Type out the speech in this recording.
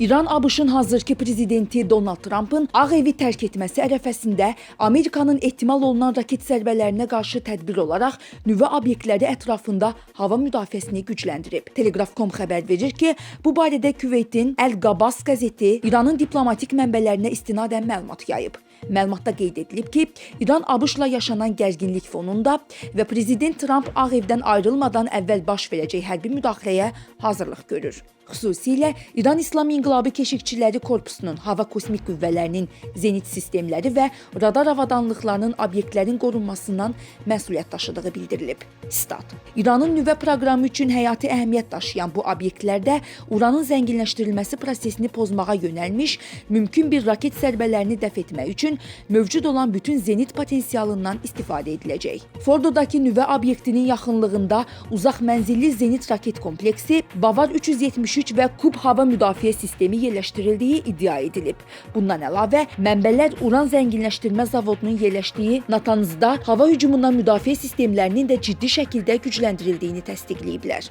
İran ABŞ-ın hazırki prezidenti Donald Trump'ın Ağ evi tərk etməsi ərəfəsində Amerikanın ehtimal olunan raket zərbələrinə qarşı tədbir olaraq nüvə obyektləri ətrafında hava müdafiəsini gücləndirib. Telegraf.com xəbər verir ki, bu barədə Küveytin Əl-Qabas qəzeti İranın diplomatik mənbələrinə istinadən məlumat yayıb. Məlumatda qeyd edilib ki, İran ABŞ-la yaşanan gərginlik fonunda və prezident Trump Ağ evdən ayrılmadan əvvəl baş verəcək hərbi müdaxiləyə hazırlıq görür. Xüsusilə İran İslam İnqilabı Keşikçiləri Korpusunun hava kosmik qüvvələrinin zenit sistemləri və radar avadanlıqlarının obyektlərin qorunmasından məsuliyyət daşıdığı bildirilib. Stat. İranın nüvə proqramı üçün həyati əhəmiyyət daşıyan bu obyektlərdə uranın zənginləşdirilməsi prosesini pozmağa yönəlmiş mümkün bir raket zərbələrini dəf etmək üçün mövcud olan bütün zenit potensialından istifadə ediləcək. Fordodakı nüvə obyektinin yaxınlığında uzaq mənzilli zenit raket kompleksi Bavar 373 və Kub hava müdafiə sistemi yerləşdirildiyi iddia edilib. Bundan əlavə, mənbələr uran zənginləşdirmə zavodunun yerləşdiyi Natanzda hava hücumundan müdafiə sistemlərinin də ciddi şəkildə gücləndirildiyini təsdiqləyiblər.